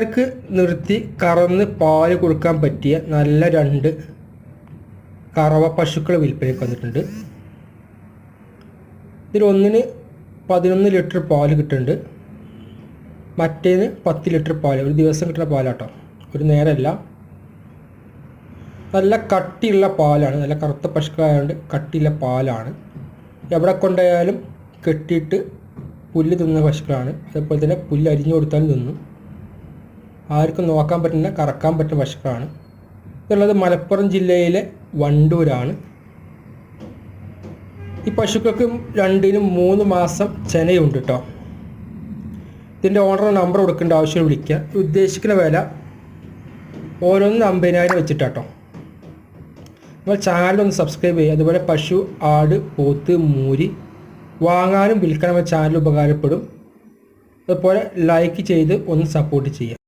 അവർക്ക് നിർത്തി കറന്ന് പാൽ കൊടുക്കാൻ പറ്റിയ നല്ല രണ്ട് കറവ പശുക്കൾ വിൽപ്പനയ്ക്ക് വന്നിട്ടുണ്ട്. ഇതിലൊന്നിന് പതിനൊന്ന് ലിറ്റർ പാൽ കിട്ടുന്നുണ്ട്. മറ്റേന് പത്ത് ലിറ്റർ പാൽ ഒരു ദിവസം കിട്ടുന്ന പാലാട്ടോ. ഒരു നേരമല്ല നല്ല കട്ടിയുള്ള പാലാണ് നല്ല കറുത്ത പശുക്കളായതുകൊണ്ട് കട്ടിയുള്ള പാലാണ്. എവിടെ കൊണ്ടായാലും കെട്ടിയിട്ട് പുല്ല് തിന്ന പശുക്കളാണ്. അതേപോലെ തന്നെ പുല്ല് അരിഞ്ഞു കൊടുത്താലും തിന്നും. ആർക്കും നോക്കാൻ പറ്റുന്ന കറക്കാൻ പറ്റുന്ന പശുക്കളാണ് ഇതുള്ളത് മലപ്പുറം ജില്ലയിലെ വണ്ടൂരാണ്. ഈ പശുക്കൾക്ക് രണ്ടിനും മൂന്ന് മാസം ചെനയുണ്ട് കേട്ടോ ഇതിന്റെ ഓണർ നമ്പർ കൊടുക്കേണ്ട ആവശ്യം വിളിക്കുക. ഉദ്ദേശിക്കുന്ന വില ഓരോന്നും അമ്പതിനായിരം വെച്ചിട്ടാട്ടോ നമ്മൾ ചാനൽ ഒന്ന് സബ്സ്ക്രൈബ് ചെയ്യുക. അതുപോലെ പശു ആട് പോത്ത് മൂരി വാങ്ങാനും വിൽക്കാനും ചാനൽ ഉപകാരപ്പെടും. അതുപോലെ ലൈക്ക് ചെയ്ത് ഒന്ന് സപ്പോർട്ട് ചെയ്യുക.